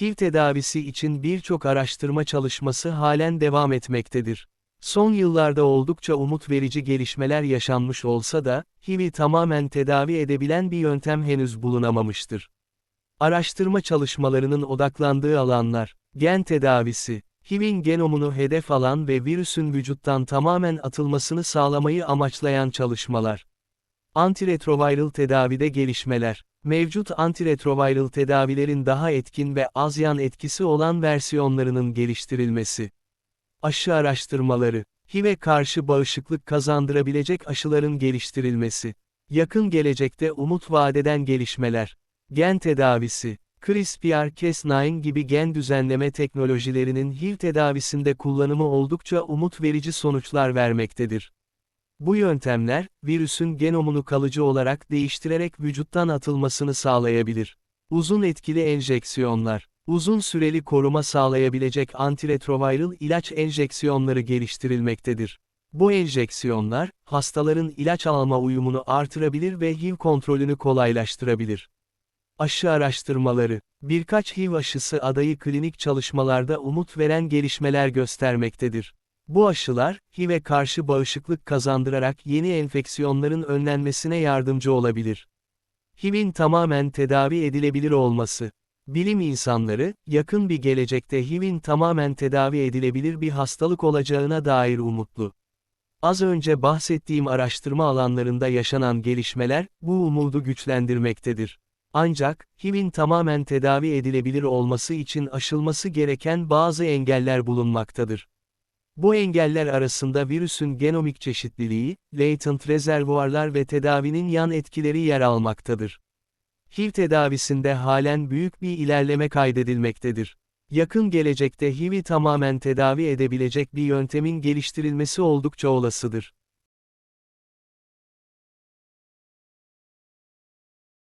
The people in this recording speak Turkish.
HIV tedavisi için birçok araştırma çalışması halen devam etmektedir. Son yıllarda oldukça umut verici gelişmeler yaşanmış olsa da, HIV'i tamamen tedavi edebilen bir yöntem henüz bulunamamıştır. Araştırma çalışmalarının odaklandığı alanlar, gen tedavisi, HIV'in genomunu hedef alan ve virüsün vücuttan tamamen atılmasını sağlamayı amaçlayan çalışmalar. Antiretroviral tedavide gelişmeler, mevcut antiretroviral tedavilerin daha etkin ve az yan etkisi olan versiyonlarının geliştirilmesi. Aşı araştırmaları, HIV'e karşı bağışıklık kazandırabilecek aşıların geliştirilmesi. Yakın gelecekte umut vadeden gelişmeler. Gen tedavisi, CRISPR-Cas9 gibi gen düzenleme teknolojilerinin HIV tedavisinde kullanımı oldukça umut verici sonuçlar vermektedir. Bu yöntemler, virüsün genomunu kalıcı olarak değiştirerek vücuttan atılmasını sağlayabilir. Uzun etkili enjeksiyonlar, uzun süreli koruma sağlayabilecek antiretroviral ilaç enjeksiyonları geliştirilmektedir. Bu enjeksiyonlar, hastaların ilaç alma uyumunu artırabilir ve HIV kontrolünü kolaylaştırabilir. Aşı araştırmaları, birkaç HIV aşısı adayı klinik çalışmalarda umut veren gelişmeler göstermektedir. Bu aşılar, HIV'e karşı bağışıklık kazandırarak yeni enfeksiyonların önlenmesine yardımcı olabilir. HIV'in tamamen tedavi edilebilir olması. Bilim insanları, yakın bir gelecekte HIV'in tamamen tedavi edilebilir bir hastalık olacağına dair umutlu. Az önce bahsettiğim araştırma alanlarında yaşanan gelişmeler, bu umudu güçlendirmektedir. Ancak, HIV'in tamamen tedavi edilebilir olması için aşılması gereken bazı engeller bulunmaktadır. Bu engeller arasında virüsün genomik çeşitliliği, latent rezervuarlar ve tedavinin yan etkileri yer almaktadır. HIV tedavisinde halen büyük bir ilerleme kaydedilmektedir. Yakın gelecekte HIV'i tamamen tedavi edebilecek bir yöntemin geliştirilmesi oldukça olasıdır.